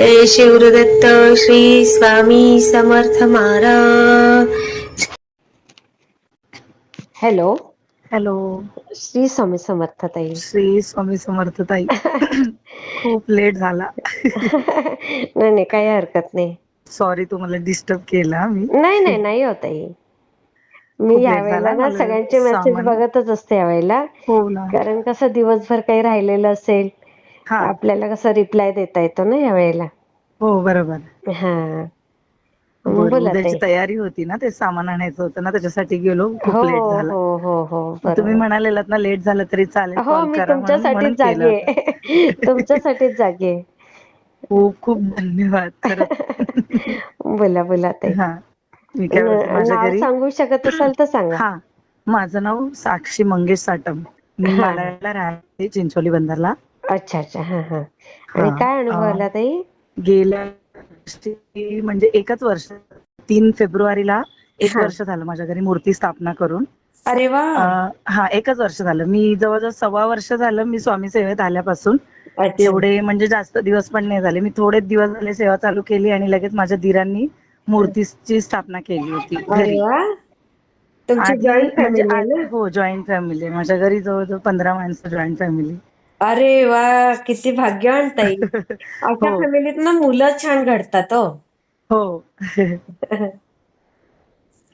जय Shivdatt Shri Swami Samarth Maharaj. Hello. Hello. Shri Swami Samarth ताई. श्री स्वामी समर्थ ताई. खूप लेट झाला. नाही नाही काही हरकत नाही. सॉरी तुम्हाला डिस्टर्ब केला मी. नाही नाही नाही होत ताई. मी यावेळेला ना सगळ्यांचे मेसेज बघतच असते यावेळेला. हो कारण कसं दिवसभर काही राहिलेलं असेल हा. आपल्याला कसं रिप्लाय देता येतो ना यावेळेला? हो बरोबर. हा. मग बरं, बोला उद्याची ताई. तयारी होती ना ते सामान आणायचं होतं ना त्याच्यासाठी गेलो खूप हो लेट झाला. हो हो हो तुम्ही बरोबर. म्हणालेलात ना लेट झालं तरी चालेल हो कॉल मी करा म्हणून म्हणून तुमच्यासाठीच केलं जागी होतं. आहे तुमच्यासाठीच जागी आहे खूप खूप धन्यवाद खरंच. बोला बोला ताई. हा मी काय बोलते, माझ्या नाव घरी सांगू शकत असाल तर सांगा. हा माझं नाव साक्षी मंगेश साटम. मी हा. मालाडला राहते चिंचोली बंदरला. अच्छा अच्छा. हा हा. आणि हा, काय अनुभव आला ताई? गेल्या वर्षी म्हणजे एकच वर्ष तीन फेब्रुवारीला एक हा. वर्ष झालं माझ्या घरी मूर्ती स्थापना करून. अरे वा! अं, हा एकच वर्ष झालं. मी जवळजवळ सव्वा वर्ष झालं मी स्वामी सेवेत आल्यापासून. अच्छा. एवढे म्हणजे जास्त दिवस पण नाही झाले. मी थोडेच दिवस झाले सेवा चालू केली आणि लगेच माझ्या धीरांनी मूर्तीची स्थापना केली होती अरे घरी. वा! तुमची आधी जॉईंट म्हणजे फॅमिली हो जॉईंट फॅमिली माझ्या घरी जवळजवळ पंधरा माणसं जॉईंट फॅमिली अरे वा किती भाग्यवान ताई. अशा हो. फॅमिलीत ना मुलं छान घडतात हो. हो.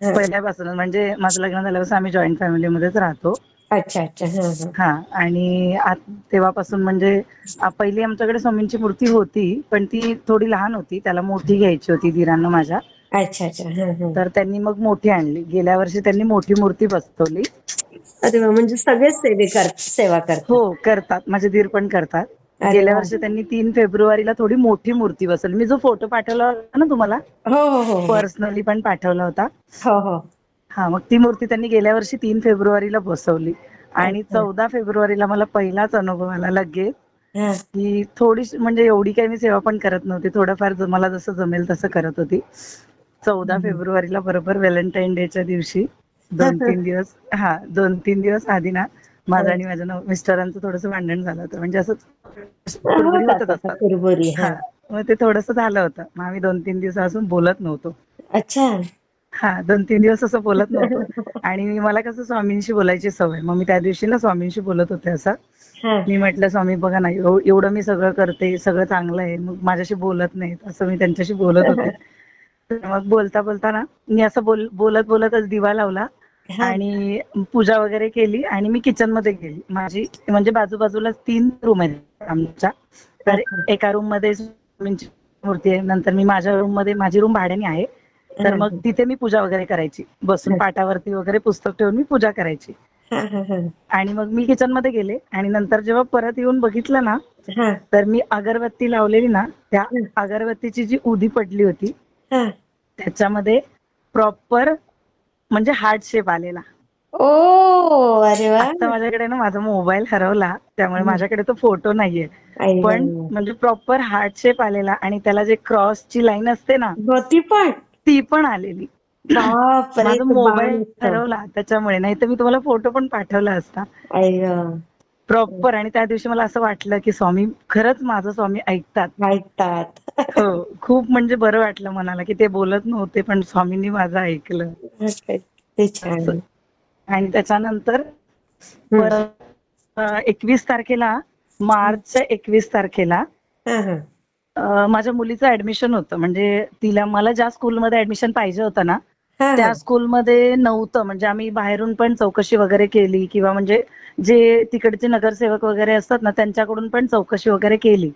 पहिल्यापासूनच म्हणजे माझं लग्न झाल्यापासून आम्ही जॉईंट फॅमिलीमध्येच राहतो. अच्छा अच्छा. हा हा. हा आणि आत- तेव्हापासून म्हणजे आ, पहिली आमच्याकडे स्वामींची मूर्ती होती पण ती थोडी लहान होती त्याला मोठी घ्यायची होती धीरांना माझ्या. अच्छा अच्छा. हा हा. तर त्यांनी मग मोठी आणली. गेल्या वर्षी त्यांनी मोठी मूर्ती बसवली. अरे वा म्हणजे सगळेच सेवे कर सेवा करतात. हो करतात. माझे धीर पण करतात. अरे गेल्या वा. वर्षी त्यांनी तीन फेब्रुवारीला थोडी मोठी मूर्ती बसवली. मी जो फोटो पाठवला होता ना तुम्हाला? हो हो हो हो. पर्सनली पण पाठवला होता. हो हो. हा मग ती मूर्ती त्यांनी गेल्या वर्षी तीन फेब्रुवारीला बसवली. आणि अच्छा. चौदा फेब्रुवारीला मला पहिलाच अनुभव आला लगेच. हा. की थोडीशी म्हणजे एवढी काही मी सेवा पण करत नव्हती. थोडंफार ज- मला जसं जमेल तसं करत होती. चौदा. फेब्रुवारीला बरोबर व्हॅलेंटाईन डेच्या दिवशी दोन तीन दिवस हा दोन तीन दिवस आधी ना माझं आणि माझ्या मिस्टरांचं थोडंसं भांडण झालं होतं. म्हणजे कुरबुरी हा हा. मग ते थोडंसं झालं होतं. मग आम्ही दोन तीन दिवसापासून बोलत नव्हतो. अच्छा. हा दोन तीन दिवस असं बोलत नव्हतो. आणि मला कसं स्वामींशी बोलायची सवय. मग मी त्या दिवशी ना स्वामींशी बोलत होते असं. हा. मी म्हटलं स्वामी बघा ना एव- एवढं मी सगळं करते सगळं चांगलं आहे. मग माझ्याशी बोलत नाहीत असं मी त्यांच्याशी बोलत होते. मग बोलता बोलता ना मी असं बोल बोलत बोलतच दिवा लावला. आणि पूजा वगैरे केली आणि मी किचनमध्ये गेली. माझी म्हणजे बाजूबाजूला तीन रूम आहेत आमच्या. तर. एका रूममध्ये मूर्ती आहे. नंतर मी माझ्या रूममध्ये माझी रूम भाड्याने आहे. तर मग तिथे मी पूजा वगैरे करायची. बसून. पाटावरती वगैरे पुस्तक ठेवून मी पूजा करायची. आणि मग मी किचनमध्ये गेले. आणि नंतर जेव्हा परत येऊन बघितलं ना तर मी अगरबत्ती लावलेली ना त्या. अगरबत्तीची जी उदी पडली होती त्याच्यामध्ये प्रॉपर म्हणजे हार्ट शेप आलेला ओ अरे वा आता माझ्याकडे ना माझा मोबाईल हरवला त्यामुळे हं. माझ्याकडे तो फोटो नाहीये पण. म्हणजे प्रॉपर हार्ट शेप आलेला आणि त्याला जे क्रॉसची लाईन असते ना होती पण ती पण आलेली माझा ते मोबाईल. हरवला त्याच्यामुळे नाही तर मी तुम्हाला फोटो पण पाठवला असता. प्रॉपर आणि त्या दिवशी मला असं वाटलं की स्वामी खरंच माझं स्वामी ऐकतात. ऐकतात. हो खूप म्हणजे बरं वाटलं मनाला की ते बोलत नव्हते पण स्वामींनी माझं ऐकलं. ते छान. आणि त्याच्यानंतर एकवीस तारखेला मार्चच्या एकवीस तारखेला माझ्या मुलीचं ऍडमिशन होतं. म्हणजे तिला मला ज्या स्कूलमध्ये ऍडमिशन पाहिजे होतं ना त्या. स्कूलमध्ये नव्हतं. म्हणजे आम्ही बाहेरून पण चौकशी वगैरे केली किंवा म्हणजे जे तिकडचे नगरसेवक वगैरे असतात ना त्यांच्याकडून पण चौकशी वगैरे केली.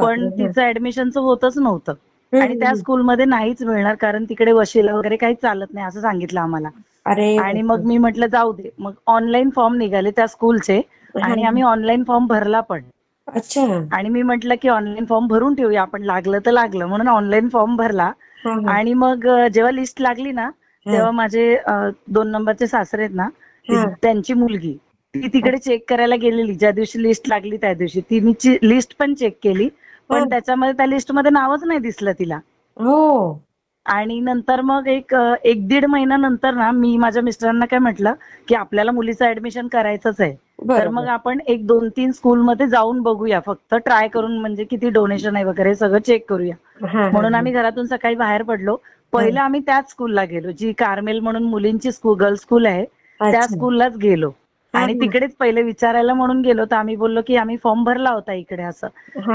पण. तिचं ऍडमिशनचं होतच नव्हतं. आणि त्या. स्कूलमध्ये नाहीच मिळणार कारण तिकडे वशिला वगैरे काही चालत नाही असं सांगितलं आम्हाला. अरे आणि मग मी म्हटलं जाऊ दे. मग ऑनलाईन फॉर्म निघाले त्या स्कूलचे आणि आम्ही ऑनलाईन फॉर्म भरला पण. अच्छा. आणि मी म्हटलं की ऑनलाईन फॉर्म भरून ठेवूया आपण लागलं तर लागलं. म्हणून ऑनलाईन फॉर्म भरला. आणि मग जेव्हा लिस्ट लागली ना तेव्हा माझे दोन नंबरचे सासरे आहेत ना. त्यांची मुलगी. ती तिकडे चेक करायला गेलेली. ज्या दिवशी लिस्ट लागली त्या दिवशी. तिने लिस्ट पण चेक केली. पण त्याच्यामध्ये त्या लिस्टमध्ये नावच नाही दिसलं तिला. हो. आणि नंतर मग एक एक दीड महिना नंतर ना मी माझ्या मिस्टरांना काय म्हटलं की आपल्याला मुलीचं ऍडमिशन करायचंच आहे. तर मग आपण एक दोन तीन स्कूलमध्ये जाऊन बघूया फक्त ट्राय करून म्हणजे किती डोनेशन आहे वगैरे सगळं चेक करूया. म्हणून. आम्ही घरातून सकाळी बाहेर पडलो. पहिलं आम्ही त्याच स्कूलला गेलो जी कार्मेल म्हणून मुलींची स्कूल गर्ल्स स्कूल आहे त्या. स्कूललाच गेलो. आणि हा. तिकडेच पहिले विचारायला म्हणून गेलो तर आम्ही बोललो की आम्ही फॉर्म भरला होता इकडे असं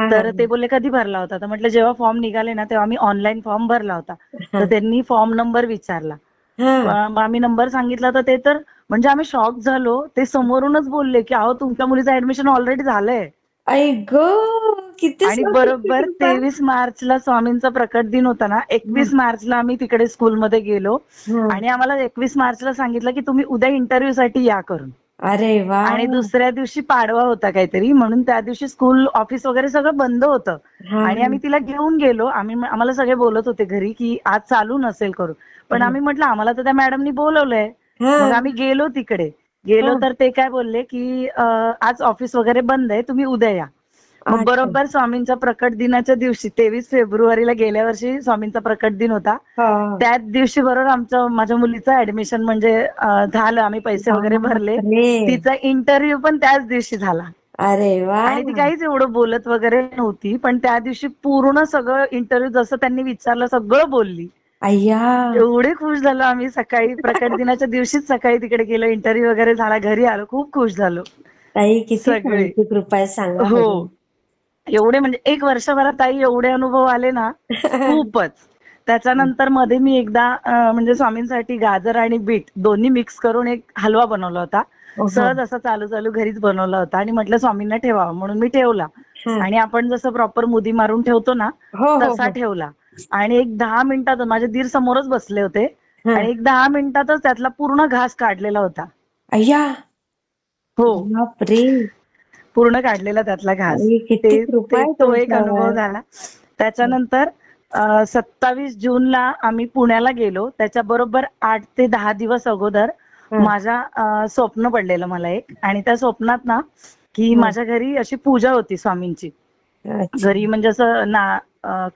तर. ते बोलले कधी भरला होता तर म्हटलं जेव्हा फॉर्म निघाले ना तेव्हा आम्ही ऑनलाईन फॉर्म भरला होता. तर त्यांनी फॉर्म नंबर विचारला आम्ही नंबर सांगितला तर ते तर म्हणजे आम्ही शॉक झालो ते समोरूनच बोलले की अहो तुमच्या मुलीचं ऍडमिशन ऑलरेडी झालंय आई ग किती आणि बरोबर. तेवीस मार्चला स्वामींचा प्रकट दिन होता ना एकवीस मार्चला आम्ही तिकडे स्कूलमध्ये गेलो. आणि आम्हाला एकवीस मार्चला सांगितलं की तुम्ही उद्या इंटरव्ह्यू साठी या करून अरे वा आणि दुसऱ्या दिवशी पाडवा होता काहीतरी म्हणून त्या दिवशी स्कूल ऑफिस वगैरे सगळं बंद होतं. आणि आम्ही तिला घेऊन गेलो आम्ही आम्हाला सगळे बोलत होते घरी की आज चालू नसेल करून पण. आम्ही म्हटलं आम्हाला तर त्या मॅडमनी बोलवलंय. मग आम्ही गेलो तिकडे गेलो. तर ते काय बोलले की आज ऑफिस वगैरे बंद आहे तुम्ही उद्या या मग. बरोबर स्वामींच्या प्रकट दिनाच्या दिवशी तेवीस फेब्रुवारीला गेल्या वर्षी स्वामींचा प्रकट दिन होता. त्याच दिवशी बरोबर आमचं माझ्या मुलीचं ऍडमिशन म्हणजे झालं. आम्ही पैसे वगैरे भरले. तिचा इंटरव्ह्यू पण त्याच दिवशी झाला. अरे वा. आणि ती काहीच एवढं बोलत वगैरे नव्हती पण त्या दिवशी पूर्ण सगळं इंटरव्ह्यू जसं त्यांनी विचारलं सगळं बोलली. अय्या. एवढे खुश झालो आम्ही सकाळी प्रकट दिनाच्या दिवशीच सकाळी तिकडे गेलो. इंटरव्ह्यू वगैरे झाला. घरी आलो. खूप खुश झालो. सगळे. स्वामीची कृपा आहे सांगा हो. एवढे म्हणजे एक वर्षभरात ताई एवढे अनुभव आले ना खूपच त्याच्यानंतरमध्ये मी एकदा म्हणजे स्वामींसाठी गाजर आणि बीट दोन्ही मिक्स करून एक हलवा बनवला होता. सहज असा चालू चालू घरीच बनवला होता आणि म्हटलं स्वामींना ठेवावा म्हणून मी ठेवला. आणि आपण जसं प्रॉपर मुदी मारून ठेवतो ना हो हो तसा हो. ठेवला आणि एक दहा मिनिटात माझे दीर समोरच बसले होते. आणि एक दहा मिनिटातच त्यातला पूर्ण घास काढलेला होता अय्या हो पूर्ण काढलेला त्यातला घास ते ते- एक. अनुभव झाला त्याच्यानंतर सत्तावीस जूनला आम्ही पुण्याला गेलो त्याच्या बरोबर आठ ते दहा दिवस अगोदर. माझ्या स्वप्न पडलेलं मला एक आणि त्या स्वप्नात ना की. माझ्या घरी अशी पूजा होती स्वामींची. घरी म्हणजे असं ना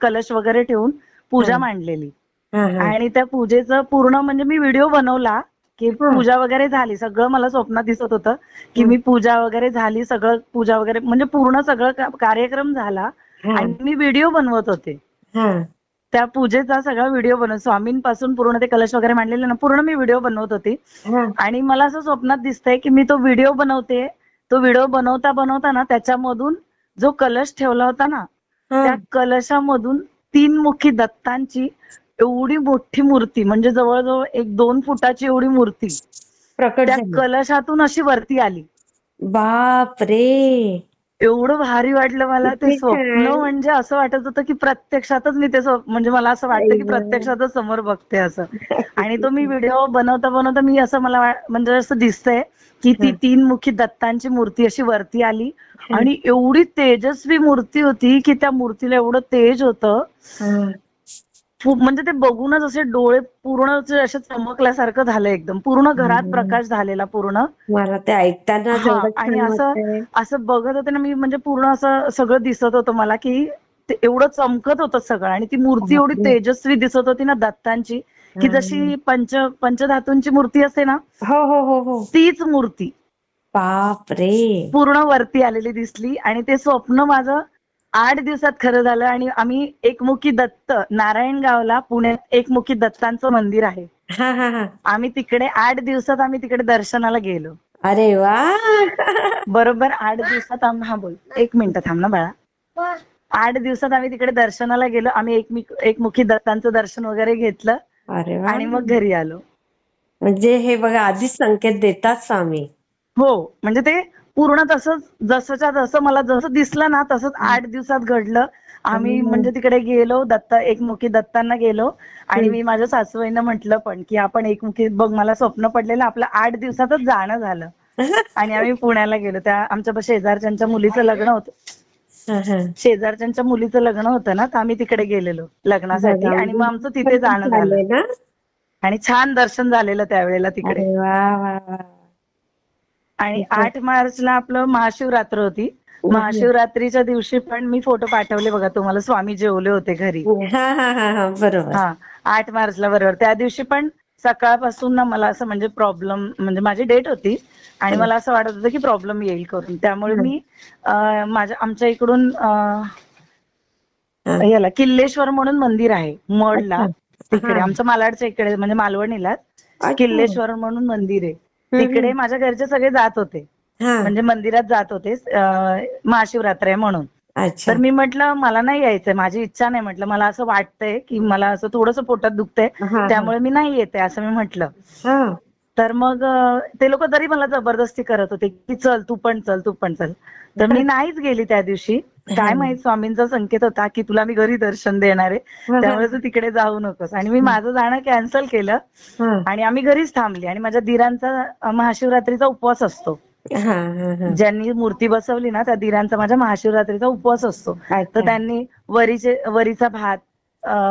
कलश वगैरे ठेवून पूजा. मांडलेली. आणि त्या पूजेचं पूर्ण म्हणजे मी व्हिडिओ बनवला की. पूजा वगैरे झाली सगळं मला स्वप्नात दिसत होतं की. मी पूजा वगैरे झाली सगळं पूजा वगैरे म्हणजे पूर्ण सगळं कार्यक्रम झाला आणि मी व्हिडिओ बनवत होते. त्या पूजेचा सगळा व्हिडिओ बनवत स्वामींपासून पूर्ण ते कलश वगैरे मांडलेले ना पूर्ण मी व्हिडिओ बनवत होती. आणि मला असं स्वप्नात दिसतंय की मी तो व्हिडिओ बनवते तो व्हिडिओ बनवता बनवता ना त्याच्यामधून जो कलश ठेवला होता ना. त्या कलशामधून तीन मुखी दत्तांची एवढी मोठी मूर्ती म्हणजे जवळजवळ एक दोन फुटाची एवढी मूर्ती प्रकट त्या कलशातून अशी वरती आली. बाप रे एवढं भारी वाटलं मला ते स्वप्न. म्हणजे असं वाटत होतं की प्रत्यक्षातच मी ते म्हणजे मला असं वाटतं की. प्रत्यक्षातच समोर बघते असं. आणि तो मी व्हिडिओ बनवता बनवता मी असं मला म्हणजे असं दिसतंय की ती. तीन मुखी दत्तांची मूर्ती अशी वरती आली. आणि एवढी तेजस्वी मूर्ती होती की त्या मूर्तीला एवढं तेज होतं. म्हणजे ते बघूनच असे डोळे पूर्ण असे चमकल्यासारखं झालं एकदम पूर्ण घरात. प्रकाश झालेला पूर्ण ते ऐकताना आणि असं. असं बघत होते ना मी म्हणजे पूर्ण असं सगळं दिसत होतं मला की ते एवढं चमकत होतं सगळं आणि ती मूर्ती एवढी बापरे. तेजस्वी दिसत होती ना दत्तांची की. जशी पंच पंचधातूंची मूर्ती असते ना हो हो हो हो तीच मूर्ती बाप रे पूर्ण वरती आलेली दिसली आणि ते स्वप्न माझं आठ दिवसात खरं झालं आणि आम्ही एकमुखी दत्त नारायणगावला पुण्यात एकमुखी दत्तांचं मंदिर आहे. हा हा हा. आम्ही तिकडे आठ दिवसात आम्ही तिकडे दर्शनाला गेलो. अरे वा. बरोबर आठ दिवसात आम हा बोल. एक मिनिट थांब ना बाळा. आठ दिवसात आम्ही तिकडे दर्शनाला गेलो. आम्ही एकमिक एकमुखी दत्तांचं दर्शन वगैरे घेतलं. अरे वा. आणि मग घरी आलो. म्हणजे हे बघा आधीच संकेत देतात स्वामी. हो. म्हणजे ते पूर्ण तसंच जसंच्या जसं मला जसं दिसलं ना तसंच आठ दिवसात घडलं. आम्ही. म्हणजे तिकडे गेलो दत्त एकमुखी दत्तांना गेलो. आणि. मी माझ्या सासूबाईंना म्हटलं पण की आपण एकमुखी बघ मला स्वप्न पडलेलं आपलं आठ दिवसातच जाणं झालं. आणि आम्ही पुण्याला गेलो. त्या आमच्या शेजारच्यांच्या मुलीचं लग्न होतं. शेजारच्यांच्या मुलीचं लग्न होतं ना तर आम्ही तिकडे गेलेलो लग्नासाठी. आणि मग आमचं तिथे जाणं झालं. आणि छान दर्शन झालेलं त्यावेळेला तिकडे. आणि. आठ मार्चला आपलं महाशिवरात्र होती महाशिवरात्रीच्या दिवशी पण मी फोटो पाठवले बघा तुम्हाला स्वामी जेवले होते घरी हा हा हा हा बरोबर हा आठ मार्चला बरोबर त्या दिवशी पण सकाळपासून ना मला असं म्हणजे प्रॉब्लेम म्हणजे माझी डेट होती आणि मला असं वाटत होतं की प्रॉब्लेम येईल करून त्यामुळे मी माझ्या आमच्या इकडून. याला किल्लेश्वर म्हणून मंदिर आहे मडला. तिकडे. आमचं मालाडच्या इकडे म्हणजे मालवणीला. किल्लेश्वर म्हणून मंदिर आहे. तिकडे माझ्या घरचे सगळे जात होते. हा. म्हणजे मंदिरात जात होते महाशिवरात्र आहे म्हणून. अच्छा. तर मी म्हटलं मला नाही यायचंय माझी इच्छा नाही म्हटलं. मला असं वाटतंय की मला असं थोडंसं पोटात दुखतंय. त्यामुळे मी नाही येते असं मी म्हटलं. हा. तर मग ते लोक तरी मला जबरदस्ती करत होते की चल तू पण चल तू पण चल. तर मी नाहीच गेली त्या दिवशी. काय माहीत स्वामींचा संकेत होता की तुला मी घरी दर्शन देणार आहे. त्यामुळे तू तिकडे जाऊ नकोस. आणि मी माझं जाणं कॅन्सल केलं. आणि आम्ही घरीच थांबली. आणि माझ्या दिरांचा महाशिवरात्रीचा उपवास असतो. ज्यांनी मूर्ती बसवली ना त्या दिरांचा माझ्या महाशिवरात्रीचा उपवास असतो. तर त्यांनी वरीचे वरीचा भात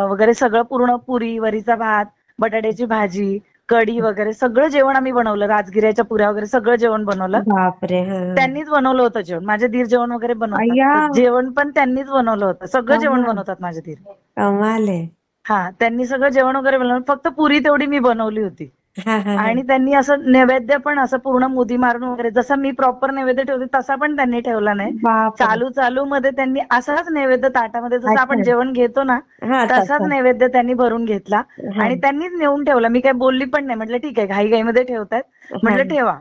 वगैरे सगळं पूर्ण पुरी वरीचा भात बटाट्याची भाजी कढी वगैरे सगळं जेवण आम्ही बनवलं राजगिऱ्याच्या पुऱ्या वगैरे सगळं जेवण बनवलं बापरे. त्यांनीच बनवलं होतं जेवण माझे दीर जेवण वगैरे. बनवतात जेवण पण त्यांनीच बनवलं होतं सगळं जेवण. बनवतात माझे दीर कमाल आहे हा त्यांनी सगळं जेवण वगैरे बनवलं फक्त पुरी तेवढी मी बनवली होती. आणि त्यांनी असं नैवेद्य पण असं पूर्ण मुदी मारून वगैरे जसा मी प्रॉपर नैवेद्य ठेवते तसा पण त्यांनी ठेवला नाही. चालू चालू मध्ये त्यांनी असाच नैवेद्य ताटामध्ये जसं आपण. जेवण घेतो ना तसाच तसा. नैवेद्य त्यांनी भरून घेतला. आणि त्यांनीच नेऊन ठेवला मी काय बोलली पण नाही म्हटलं ठीक आहे घाई घाईमध्ये ठेवतायत म्हटलं. ठेवा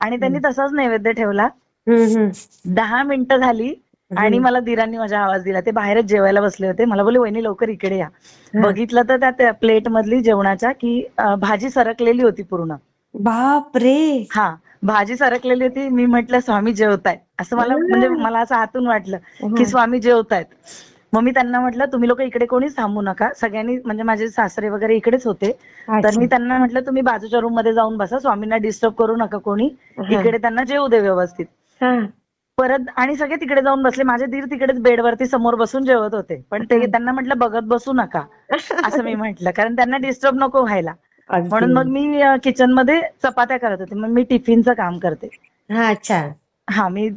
आणि त्यांनी तसाच नैवेद्य ठेवला. दहा मिनिटं झाली आणि मला दिरांनी माझा आवाज दिला. ते बाहेरच जेवायला बसले होते. मला बोलले वहिनी लवकर इकडे या. बघितलं तर त्या प्लेट मधली जेवणाच्या की भाजी सरकलेली होती पूर्ण. बापरे! हा भाजी सरकलेली होती. मी म्हटलं स्वामी जेवतायत. असं मला म्हणजे मला असं आतून वाटलं की स्वामी जेवतायत. मग मी त्यांना म्हटलं तुम्ही लोक इकडे कोणीच थांबू नका. सगळ्यांनी म्हणजे माझे सासरे वगैरे इकडेच होते. तर. मी त्यांना म्हटलं तुम्ही बाजूच्या रूममध्ये जाऊन बसा. स्वामींना डिस्टर्ब करू नका कोणी. इकडे त्यांना जेवू दे व्यवस्थित. हा. परत आणि सगळे तिकडे जाऊन बसले. माझे दीर तिकडेच बेडवरती समोर बसून जेवत होते. पण ते त्यांना म्हटलं बघत बसू नका. असं मी म्हटलं. कारण त्यांना डिस्टर्ब नको व्हायला. म्हणून मग मी किचनमध्ये चपात्या करत होते. मग मी टिफिनचं काम करते. हा अच्छा. हा मी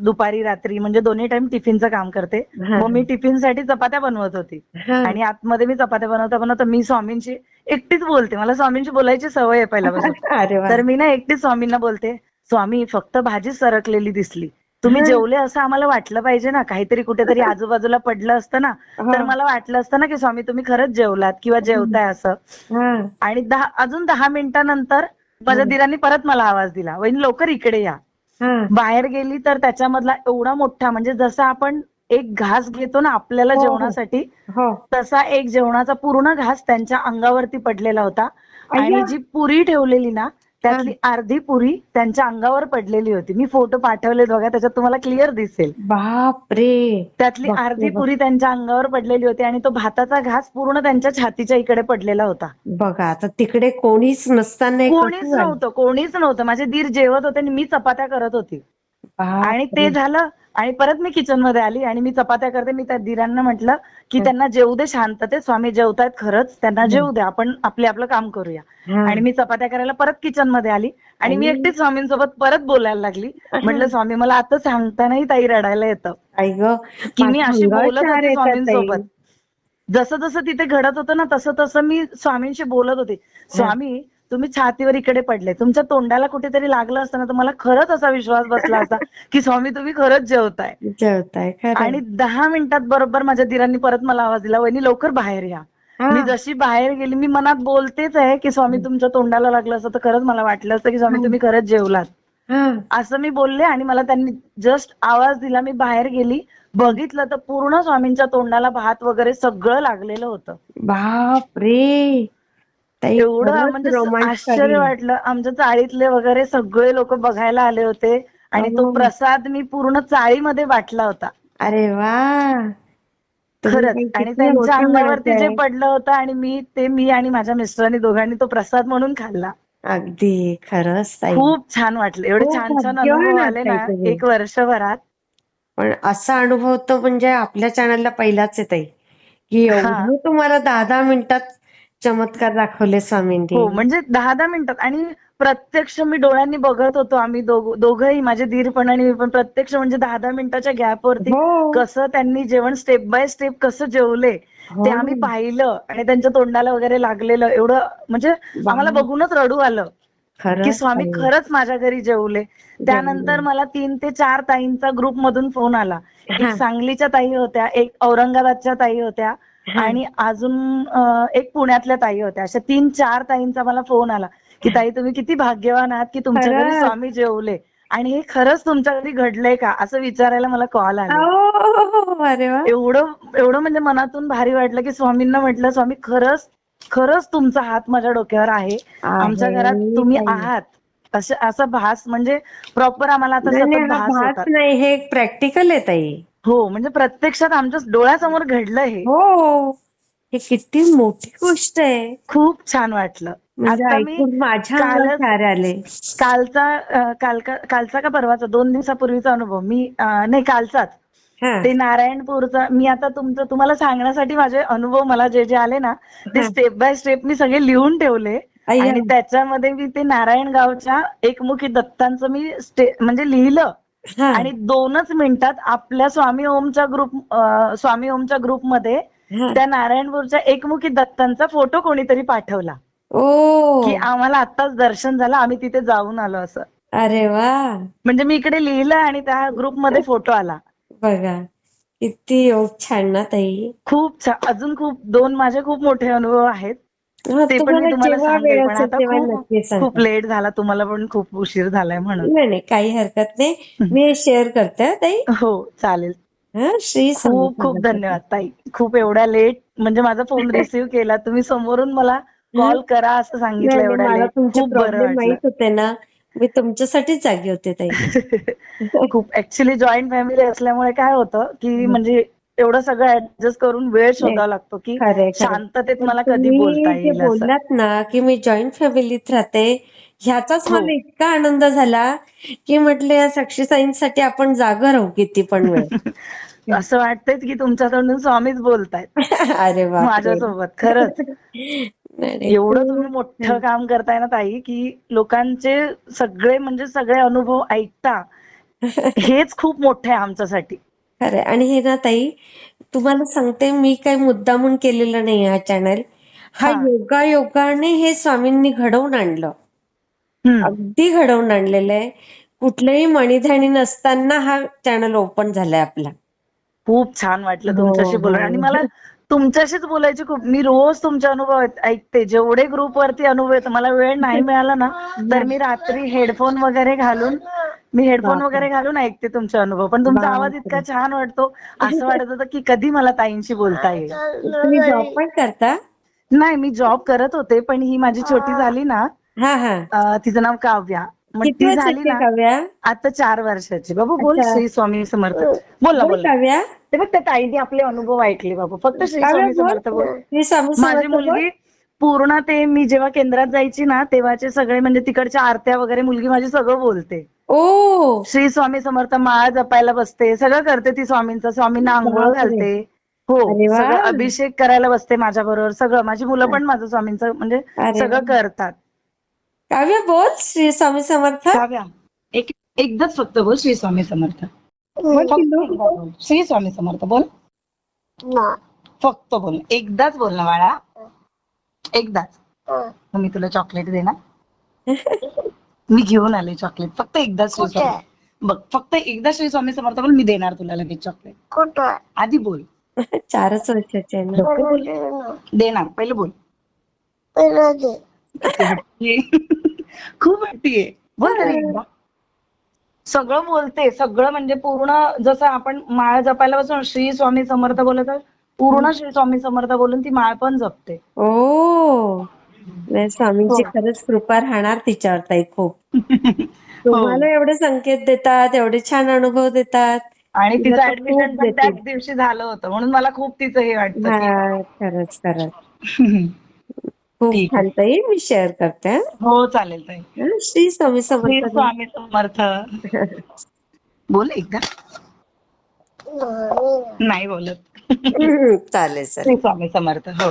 दुपारी रात्री म्हणजे दोन्ही टाइम टिफिनचं काम करते. मग मी टिफिनसाठी चपात्या बनवत होती. आणि आतमध्ये मी चपात्या बनवता बनवता मी स्वामींची एकटीच बोलते. मला स्वामींची बोलायची सवय आहे पहिल्यापासून. तर मी ना एकटीच स्वामींना बोलते स्वामी फक्त भाजी सरकलेली दिसली. तुम्ही. जेवले असं आम्हाला वाटलं पाहिजे ना काहीतरी कुठेतरी आजूबाजूला पडलं असतं ना तर. मला वाटलं असतं ना की स्वामी तुम्ही खरंच जेवलात किंवा जेवताय असं हा. आणि दहा अजून दहा मिनिटानंतर माझ्या दिरांनी परत मला आवाज दिला वहिनी लवकर इकडे या. बाहेर गेली तर त्याच्यामधला एवढा मोठा म्हणजे जसा आपण एक घास घेतो ना आपल्याला हो, हो. जेवणासाठी हो तसा एक जेवणाचा पूर्ण घास त्यांच्या अंगावरती पडलेला होता आणि. जी पुरी ठेवलेली ना त्यातली अर्धी पुरी त्यांच्या अंगावर पडलेली होती. मी फोटो पाठवले बघा त्याच्यात तुम्हाला क्लिअर दिसेल. बापरे! त्यातली अर्धी. पुरी त्यांच्या अंगावर पडलेली होती आणि तो भाताचा घास पूर्ण त्यांच्या छातीच्या इकडे पडलेला होता. बघा आता तिकडे कोणीच नसताना कोणीच? नव्हतं कोणीच नव्हतं. माझे दीर जेवत होते आणि मी चपात्या करत होती. आणि. ते झालं. आणि परत मी किचनमध्ये आली आणि मी चपात्या करते. मी त्या दिरांना म्हटलं की त्यांना जेवू दे शांततेत. स्वामी जेवतायत खरंच. त्यांना जेवू दे. आपण आपले आपलं काम करूया. आणि मी चपात्या करायला परत किचनमध्ये आली. आणि मी एकटीच स्वामींसोबत परत बोलायला लागली. म्हटलं स्वामी मला आता सांगतानाही ताई रडायला येतं. की मी अशी बोलत होते स्वामींसोबत. जसं जसं तिथे घडत होतं ना तसं तसं मी स्वामींशी बोलत होते. स्वामी तुम्ही छातीवर इकडे पडले. तुमच्या तोंडाला कुठेतरी लागलं असतं ना तर मला खरंच असा विश्वास बसला असता की स्वामी तुम्ही खरंच जेवताय. जेवताय आणि दहा मिनिटात बरोबर माझ्या दिरांनी परत मला आवाज दिला वहिनी लवकर बाहेर या. मी जशी बाहेर गेली मी मनात बोलतेच आहे की स्वामी तुमच्या तोंडाला लागलं असतं तर खरंच मला वाटलं असतं की स्वामी तुम्ही खरंच जेवलात. असं मी बोलले आणि मला त्यांनी जस्ट आवाज दिला मी बाहेर गेली बघितलं तर पूर्ण स्वामींच्या तोंडाला भात वगैरे सगळं लागलेलं होतं. बापरे. ताई एवढं म्हणजे. आश्चर्य वाटलं आमच्या चाळीतले वगैरे सगळे लोक बघायला आले होते आणि तो अहो. प्रसाद मी पूर्ण चाळीमध्ये वाटला होता अरे वा खरंच आणि त्यांच्या अंगावरती जे आहे. पडलं होतं आणि मी ते मी आणि माझ्या मिस्टरांनी दोघांनी तो प्रसाद म्हणून खाल्ला अगदी खरंच खूप छान वाटलं एवढे छान छान अनुभव आले ना. एक वर्षभरात पण असा अनुभव तो म्हणजे आपल्या चॅनलला पहिलाच आहे ताई की हा. एवढं तुम्हाला दहा दहा मिनिटात चमत्कार दाखवले स्वामींनी हो म्हणजे दहा दहा मिनिटात आणि प्रत्यक्ष मी डोळ्यांनी बघत होतो आम्ही दोघ- दोघंही माझे धीर पण आणि मी पण प्रत्यक्ष म्हणजे दहा दहा मिनिटाच्या गॅपवरती हो कसं त्यांनी जेवण स्टेप बाय स्टेप कसं जेवले हो. ते आम्ही पाहिलं आणि त्यांच्या तोंडाला वगैरे लागलेलं एवढं म्हणजे आम्हाला बघूनच रडू आलं की स्वामी. खरंच माझ्या घरी जेवले त्यानंतर मला तीन ते चार ताईंचा ग्रुप मधून फोन आला एक. सांगलीच्या ताई होत्या एक औरंगाबादच्या ताई होत्या. आणि अजून एक पुण्यातल्या ताई होत्या. अशा तीन चार ताईंचा मला फोन आला की ताई तुम्ही किती भाग्यवान आहात की तुमच्या घरी. स्वामी जेवले. आणि हे खरंच तुमच्या घरी घडलंय का? असं विचारायला मला कॉल आला. हो, अरे वा. एवढं एवढं म्हणजे मनातून भारी वाटलं की स्वामींना म्हटलं स्वामी खरंच खरंच तुमचा हात माझ्या डोक्यावर आहे. आमच्या घरात तुम्ही. आहात. असं असा भास म्हणजे प्रॉपर आम्हाला आता हा भास नाही हे प्रॅक्टिकल आहे ताई. हो म्हणजे प्रत्यक्षात आमच्या डोळ्यासमोर घडलं हे. हो हे किती मोठी गोष्ट आहे. खूप छान वाटलं. म्हणजे आता मी ऐकून माझ्या आले. कालचा कालचा का परवाचा दोन दिवसापूर्वीचा अनुभव. मी नाही कालचाच. ते नारायणपूरचा मी आता तुमचं तुम्हाला सांगण्यासाठी माझे अनुभव मला जे जे आले ना ते. स्टेप बाय स्टेप मी सगळे लिहून ठेवले. आणि त्याच्यामध्ये मी ते नारायणगावच्या एकमुखी दत्तांचं मी म्हणजे लिहिलं. आणि दोनच मिनिटात आपल्या स्वामी ओमच्या ग्रुप स्वामी ओमच्या ग्रुपमध्ये. त्या नारायणपूरच्या एकमुखी दत्तांचा फोटो कोणीतरी पाठवला. ओ. की आम्हाला आत्ताच दर्शन झालं आम्ही तिथे जाऊन आलो असं. अरे वा. म्हणजे मी इकडे लिहिलं आणि त्या ग्रुपमध्ये फोटो आला. बघा किती योग छान ना ताई. खूप छान. अजून खूप दोन माझे खूप मोठे अनुभव आहेत. ते पण मी तुम्हाला सांगेल पण आता खूप खूप लेट झाला तुम्हाला पण खूप उशीर झालाय म्हणून. नाही नाही काही हरकत नाही. मी शेअर करते हा, ताई. हो चालेल. हा श्री खूप खूप. धन्यवाद ताई. खूप एवढ्या लेट म्हणजे माझा फोन रिसीव्ह केला तुम्ही समोरून मला कॉल करा असं सांगितलं एवढ्या मला लेट. तुमचे खूप बरं माहीत होते ना. मी तुमच्यासाठीच जागी होते ताई. खूप ऍक्च्युली जॉईंट फॅमिली असल्यामुळे काय होतं की म्हणजे एवढं सगळं ऍडजस्ट करून वेळ शोधावा लागतो की. शांततेत मला कधी बोलता येईल बोललात ना की मी जॉईंट फॅमिलीत राहते ह्याचाच हो. मला इतका आनंद झाला की म्हटलं या साक्षीसाईंसाठी आपण जागा राहू किती पण वेळ. असं वाटतंय की तुमच्या तोंडून स्वामीच बोलतायत. अरे माझ्यासोबत खरंच. एवढं तुम्ही मोठं काम करताय ना ताई की लोकांचे सगळे म्हणजे सगळे अनुभव ऐकता हेच खूप मोठे आहे आमच्यासाठी. खरंय आणि हे ना ताई तुम्हाला सांगते मी काही मुद्दामून केलेलं नाही हा चॅनल हा हा. योगा योगाने हे स्वामींनी घडवून आणलं. अगदी घडवून आणलेलं आहे. कुठलंही मणिधाणी नसताना हा चॅनल ओपन झालाय आपला. खूप छान वाटलं हो, तुमच्याशी बोलून हो. आणि मला तुमच्याशीच बोलायची खूप मी रोज तुमचे अनुभव ऐक- ऐकते. जेवढे ग्रुप वरती अनुभव येतात मला वेळ नाही मिळाला ना तर मी रात्री हेडफोन वगैरे घालून मी हेडफोन. वगैरे घालून ऐकते तुमचे अनुभव पण तुमचा आवाज. इतका छान वाटतो असं वाटत होतं की कधी मला ताईंशी बोलता येईल तुम्ही जॉब पण करता नाही मी जॉब करत होते पण ही माझी छोटी झाली ना हा हा तिचं नाव काव्या ती झाली ना काव्या आता चार वर्षाची बाबू बोल. श्री स्वामी समर्थ बोल बोल. काव्या ते त्या ताईने आपले अनुभव ऐकले बाबू फक्त श्री स्वामी. समर्थ बोल श्री स्वामी माझी. मुलगी पूर्ण ते मी जेव्हा केंद्रात जायची ना तेव्हाचे सगळे म्हणजे तिकडच्या आरत्या वगैरे मुलगी माझी सगळं बोलते ओ. श्री स्वामी समर्थ माळ जपायला बसते. सगळं करते ती स्वामींचं. स्वामींना आंघोळ. घालते. हो. अरे वा. सगळं अभिषेक करायला बसते माझ्या बरोबर सगळं. माझी मुलं पण माझं स्वामींचं म्हणजे अरे सगळं. करतात. काव्या बोल श्री स्वामी समर्थ. काव्या. एक एकदाच फक्त बोल श्री स्वामी समर्थ. फक्त एकदा बोल. श्री स्वामी समर्थ बोल. फक्त बोल. एकदाच बोल ना बाळा. एकदाच. मग मी तुला चॉकलेट देणार. मी घेऊन आले चॉकलेट फक्त एकदा श्री स्वामी बघ फक्त एकदा श्री स्वामी समर्थ बोल मी देणार तुला लगेच चॉकलेट आधी बोल. चारच वर्षाचे आहे ना. देणार. पहिले बोल. खूप हट्टी आहे. बोल तरी एकदा. सगळं बोलते. सगळं म्हणजे पूर्ण जसं आपण माळ जपायला बसून श्री स्वामी समर्थ बोलत पूर्ण श्री स्वामी समर्थ बोलून ती माळ पण जपते. ओ. नाही स्वामींची हो. खरंच कृपा राहणार तिच्यावर ताई खूप. तुम्हाला एवढे संकेत देतात एवढे छान अनुभव देतात. आणि तिचं ऍडमिशन पण. त्याच दिवशी झालं होतं म्हणून मला खूप तिचं हे वाटतं हा खरंच खरंच. खूप ठीक छान ताई मी शेअर करते हा. हो चालेल ताई. हा, श्री स्वामी समर्थ स्वामी समर्थ. बोल एकदा. नाही. बोलत. चालेल चालेल. श्री स्वामी समर्थ हो.